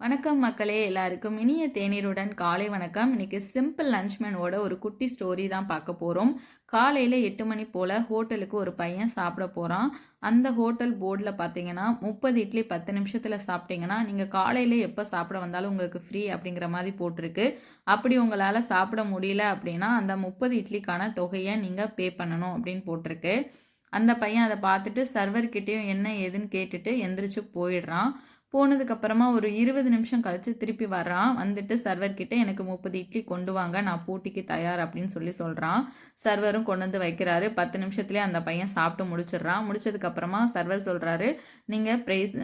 வணக்கம் மக்களே எல்லாருக்கும் இனிய தேநீருடன் காலை வணக்கம். இன்னைக்கு சிம்பிள் லஞ்ச்மேனோட ஒரு குட்டி ஸ்டோரி தான் பார்க்க போகிறோம் காலையில் எட்டு மணி போல் ஹோட்டலுக்கு ஒரு பையன் சாப்பிட போகிறான் அந்த ஹோட்டல் போர்டில் பார்த்தீங்கன்னா முப்பது இட்லி பத்து நிமிஷத்தில் சாப்பிட்டீங்கன்னா நீங்கள் காலையில் எப்போ சாப்பிட வந்தாலும் உங்களுக்கு ஃப்ரீ அப்படிங்கிற மாதிரி போட்டிருக்கு. அப்படி உங்களால் சாப்பிட முடியல அப்படின்னா அந்த முப்பது இட்லிக்கான தொகையை நீங்கள் பே பண்ணணும் அப்படின்னு போட்டிருக்கு. அந்த பையன் அதை பார்த்துட்டு சர்வர்கிட்டேயும் என்ன ஏதுன்னு கேட்டுட்டு எந்திரிச்சு போயிடுறான். போனதுக்கப்புறமா ஒரு இருபது நிமிஷம் கழித்து திருப்பி வர்றான். வந்துட்டு சர்வர்கிட்ட எனக்கு முப்பது இட்லி கொண்டு வாங்க நான் போட்டிக்கு தயார் அப்படின்னு சொல்லி சொல்கிறான் சர்வரும் கொண்டு வந்து வைக்கிறாரு. பத்து நிமிஷத்துலேயே அந்த பையன் சாப்பிட்டு முடிச்சிடுறான். முடிச்சதுக்கப்புறமா சர்வர் சொல்கிறாரு நீங்கள் ப்ரைஸ்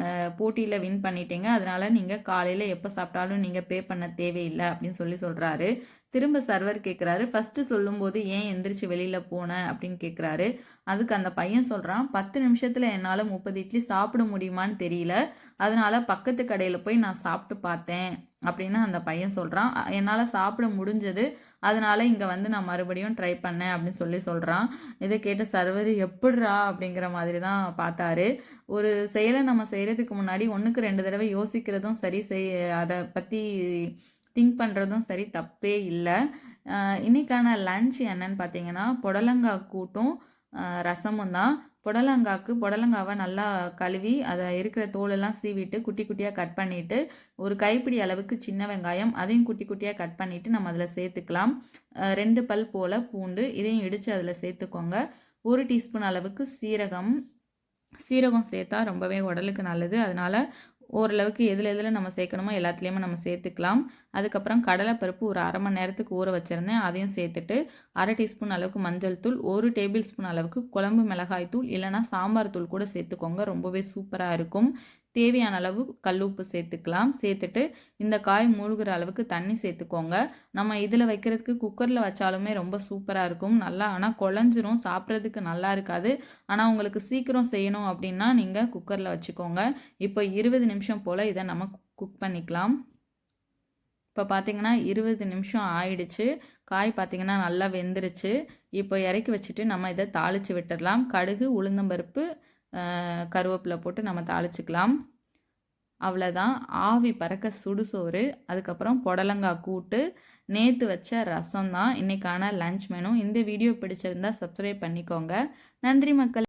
போட்டியில் வின் பண்ணிட்டீங்க. அதனால் நீங்கள் காலையில் எப்போ சாப்பிட்டாலும் நீங்கள் பே பண்ண தேவையில்லை அப்படின்னு சொல்லி சொல்கிறாரு திரும்ப சர்வர் கேட்குறாரு ஃபஸ்ட்டு சொல்லும்போது ஏன் எந்திரிச்சு வெளியில் போனேன் அப்படின்னு கேட்குறாரு அதுக்கு அந்த பையன் சொல்கிறான் பத்து நிமிஷத்தில் என்னால் முப்பது இட்லி சாப்பிட முடியுமான்னு தெரியல. அதனால் பக்கத்து கடையில் போய் நான் சாப்பிட்டு பார்த்தேன். அப்படின்னு அந்த பையன் சொல்கிறான் என்னால் சாப்பிட முடிஞ்சது. அதனால் இங்கே வந்து நான் மறுபடியும் ட்ரை பண்ணேன். அப்படின்னு சொல்லி சொல்கிறான் இதை கேட்டு சர்வர் எப்படிரா அப்படிங்கிற மாதிரி தான் பார்த்தாரு. ஒரு செயலை நம்ம செய்கிறதுக்கு முன்னாடி ஒன்றுக்கு ரெண்டு தடவை யோசிக்கிறதும் சரி செய் அதை பற்றி திங்க் பண்ணுறதும் சரி தப்பே இல்லை. இன்றைக்கான லன்ச் என்னன்னு பார்த்தீங்கன்னா புடலங்காய் கூட்டும் ரசமும் தான். புடலங்காய்க்கு புடலங்காவை நல்லா கழுவி அதை இருக்கிற தோலெல்லாம் சீவிட்டு குட்டி குட்டியாக கட் பண்ணிவிட்டு ஒரு கைப்பிடி அளவுக்கு சின்ன வெங்காயம் அதையும் குட்டி குட்டியாக கட் பண்ணிவிட்டு நம்ம அதில் சேர்த்துக்கலாம். ரெண்டு பல் போல் பூண்டு இதையும் இடித்து அதில் சேர்த்துக்கோங்க. ஒரு டீஸ்பூன் அளவுக்கு சீரகம். சீரகம் சேர்த்தா ரொம்பவே உடலுக்கு நல்லது. அதனால் ஓரளவுக்கு எதில் எதில் நம்ம சேர்க்கணுமோ எல்லாத்துலேயுமே நம்ம சேர்த்துக்கலாம். அதுக்கப்புறம் கடலைப்பருப்பு ஒரு அரை மணி நேரத்துக்கு ஊற வச்சுருந்தேன். அதையும் சேர்த்துட்டு அரை டீஸ்பூன் அளவுக்கு மஞ்சள் தூள் ஒரு டேபிள் ஸ்பூன் அளவுக்கு குழம்பு மிளகாய் தூள் இல்லைனா சாம்பார் தூள் கூட சேர்த்துக்கோங்க. ரொம்பவே சூப்பராக இருக்கும். தேவையான அளவு கல்லுப்பு சேர்த்துக்கலாம். சேர்த்துட்டு இந்த காய் மூழ்கிற அளவுக்கு தண்ணி சேர்த்துக்கோங்க. நம்ம இதில் வைக்கிறதுக்கு குக்கரில் வச்சாலுமே ரொம்ப சூப்பராக இருக்கும். நல்லா ஆனால் குழஞ்சிரும் சாப்பிட்றதுக்கு நல்லா இருக்காது. ஆனால் உங்களுக்கு சீக்கிரம் செய்யணும் அப்படின்னா நீங்கள் குக்கரில் வச்சுக்கோங்க. இப்போ இருபது நிமிஷம் போல் இதை நம்ம குக் பண்ணிக்கலாம். இப்போ பார்த்தீங்கன்னா இருபது நிமிஷம் ஆயிடுச்சு. காய் பார்த்திங்கன்னா நல்லா வெந்துருச்சு. இப்போ இறக்கி வச்சுட்டு நம்ம இதை தாளித்து விட்டுடலாம். கடுகு உளுந்தம்பருப்பு கருவேப்பிலை போட்டு நம்ம தாளிச்சிக்கலாம். அவ்வளோதான் ஆவி பறக்க சுடுசோறு அதுக்கப்புறம் புடலங்காய் கூட்டு நேற்று வச்ச ரசம் தான் இன்றைக்கான லஞ்ச் மெனு இந்த வீடியோ பிடிச்சிருந்தா சப்ஸ்கிரைப் பண்ணிக்கோங்க. நன்றி மக்கள்.